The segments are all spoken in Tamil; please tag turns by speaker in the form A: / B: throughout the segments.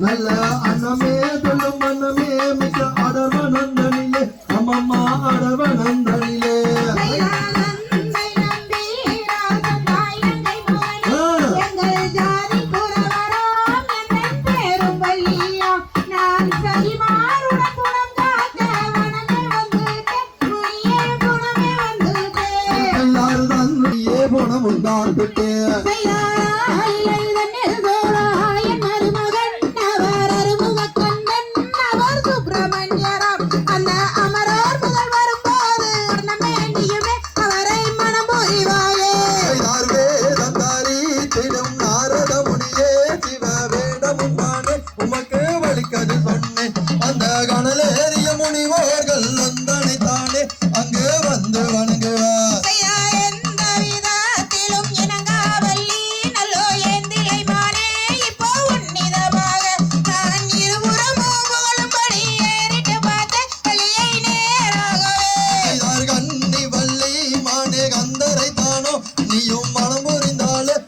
A: நல்ல அன்னமே சொல்லும் அன்னமே மிக்க அடவ நந்தனியே. அம்மம்மா அடவ நந்தனி. உண்டார் பெற்று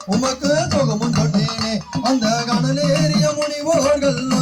A: உமக்கு சொகமும் தொட்டேனே. அந்த கடலேறிய முனிவோர்கள்